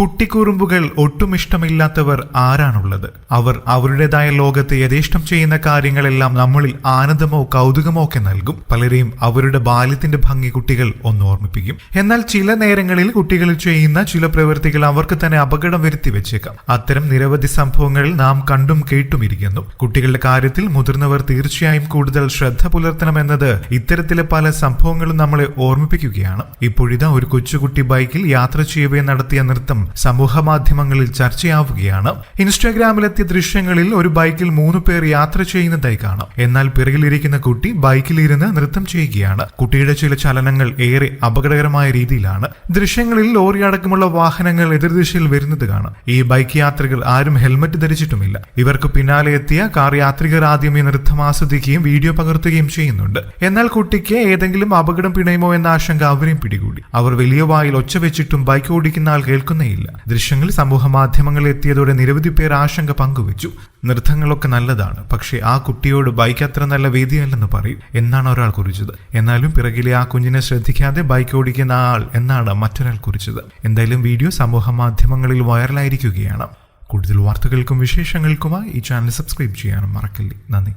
കുട്ടിക്കുറുമ്പുകൾ ഒട്ടും ഇഷ്ടമില്ലാത്തവർ ആരാണുള്ളത്? അവർ അവരുടേതായ ലോകത്ത് യഥേഷ്ടം ചെയ്യുന്ന കാര്യങ്ങളെല്ലാം നമ്മളിൽ ആനന്ദമോ കൗതുകമോ ഒക്കെ നൽകും. പലരെയും അവരുടെ ബാല്യത്തിന്റെ ഭംഗി കുട്ടികൾ ഒന്ന് ഓർമ്മിപ്പിക്കും. എന്നാൽ ചില നേരങ്ങളിൽ കുട്ടികൾ ചെയ്യുന്ന ചില പ്രവൃത്തികൾ അവർക്ക് തന്നെ അപകടം വരുത്തി വെച്ചേക്കാം. അത്തരം നിരവധി സംഭവങ്ങൾ നാം കണ്ടും കേട്ടും ഇരിക്കുന്നു. കുട്ടികളുടെ കാര്യത്തിൽ മുതിർന്നവർ തീർച്ചയായും കൂടുതൽ ശ്രദ്ധ പുലർത്തണമെന്നത് ഇത്തരത്തിലെ പല സംഭവങ്ങളും നമ്മളെ ഓർമ്മിപ്പിക്കുകയാണ്. ഇപ്പോഴിതാ ഒരു കൊച്ചുകുട്ടി ബൈക്കിൽ യാത്ര ചെയ്യവേ നടത്തിയ നൃത്തം സമൂഹ മാധ്യമങ്ങളിൽ ചർച്ചയാവുകയാണ്. ഇൻസ്റ്റാഗ്രാമിലെത്തിയ ദൃശ്യങ്ങളിൽ ഒരു ബൈക്കിൽ മൂന്ന് പേർ യാത്ര ചെയ്യുന്നതായി കാണാം. എന്നാൽ പിറകിലിരിക്കുന്ന കുട്ടി ബൈക്കിലിരുന്ന് നൃത്തം ചെയ്യുകയാണ്. കുട്ടിയുടെ ചില ചലനങ്ങൾ ഏറെ അപകടകരമായ രീതിയിലാണ്. ദൃശ്യങ്ങളിൽ ലോറി അടക്കമുള്ള വാഹനങ്ങൾ എതിർദിശയിൽ വരുന്നത് കാണാം. ഈ ബൈക്ക് യാത്രികർ ആരും ഹെൽമറ്റ് ധരിച്ചിട്ടുമില്ല. ഇവർക്ക് പിന്നാലെ എത്തിയ കാർ യാത്രികർ ആദ്യം ഈ നൃത്തം ആസ്വദിക്കുകയും വീഡിയോ പകർത്തുകയും ചെയ്യുന്നുണ്ട്. എന്നാൽ കുട്ടിക്ക് ഏതെങ്കിലും അപകടം പിണയുമോ എന്ന ആശങ്ക അവരെയും പിടികൂടി. അവർ വലിയ വായിൽ ഒച്ച വെച്ചിട്ടും ബൈക്ക് ഓടിക്കുന്ന ആൾ കേൾക്കുന്നേയില്ല ദൃശ്യങ്ങൾ സമൂഹ മാധ്യമങ്ങളിൽ എത്തിയതോടെ നിരവധി പേർ ആശങ്ക പങ്കുവച്ചു. നൃത്തങ്ങളൊക്കെ നല്ലതാണ്. പക്ഷേ ആ കുട്ടിയോട് ബൈക്ക് അത്ര നല്ല വേദിയല്ലെന്ന് പറയും. എന്നാണ് ഒരാൾ കുറിച്ചത്. എന്നാലും പിറകിലെ ആ കുഞ്ഞിനെ ശ്രദ്ധിക്കാതെ ബൈക്ക് ഓടിക്കുന്ന ആൾ എന്നാണ് മറ്റൊരാൾ കുറിച്ചത്. എന്തായാലും വീഡിയോ സമൂഹ മാധ്യമങ്ങളിൽ വൈറലായിരിക്കുകയാണ്. കൂടുതൽ വാർത്തകൾക്കും വിശേഷങ്ങൾക്കുമായി ഈ ചാനൽ സബ്സ്ക്രൈബ് ചെയ്യാനും മറക്കല്ലേ. നന്ദി.